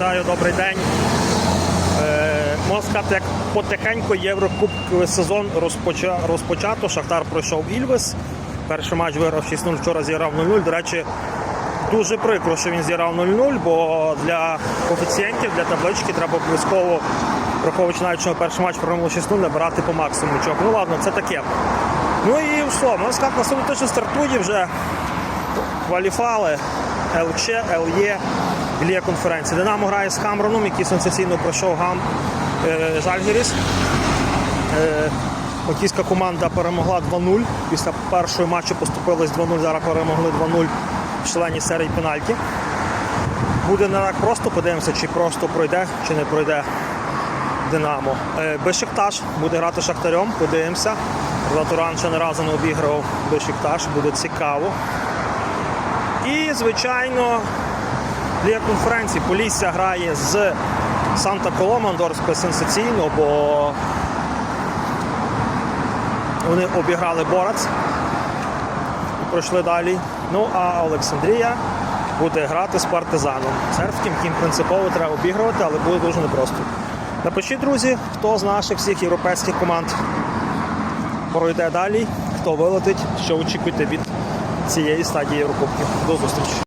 Вітаю, добрий день. Е, можна сказати, як потихеньку Єврокубковий сезон розпоча, розпочато. Шахтар пройшов Ільвес. Перший матч виграв 6-0, вчора зіграв 0-0. До речі, дуже прикро, що він зіграв 0-0, бо для коефіцієнтів, для таблички треба обов'язково, враховуючи навіть, що перший матч програму 6-0, набирати по максимуму. Чого. Ну ладно, це таке. Ну і що, можна сказати, наступний точно стартує вже кваліфали ЛЧ, ЛЄ, Лія конференції. Динамо грає з Хамроном, який сенсаційно пройшов гам е, Жальгіріс. Е, Окійська команда перемогла 2-0. Після першого матчу поступились 2-0, зараз перемогли 2-0 в членій серії пенальті. Буде не так просто, подивимося, чи просто пройде, чи не пройде Динамо. Е, Бешикташ буде грати Шахтарем, подивимося. Латуран ще не разу не обіграв Бешикташ, буде цікаво. І, звичайно, Ліга конференції Полісся грає з Санта Колома Андорською сенсаційно, бо вони обіграли Борац і пройшли далі. Ну а Олександрія буде грати з партизаном. Сербським, яким принципово треба обігрувати, але буде дуже непросто. Напишіть, друзі, хто з наших всіх європейських команд пройде далі, хто вилетить, що очікуєте від цієї стадії Єврокубків. До зустрічі!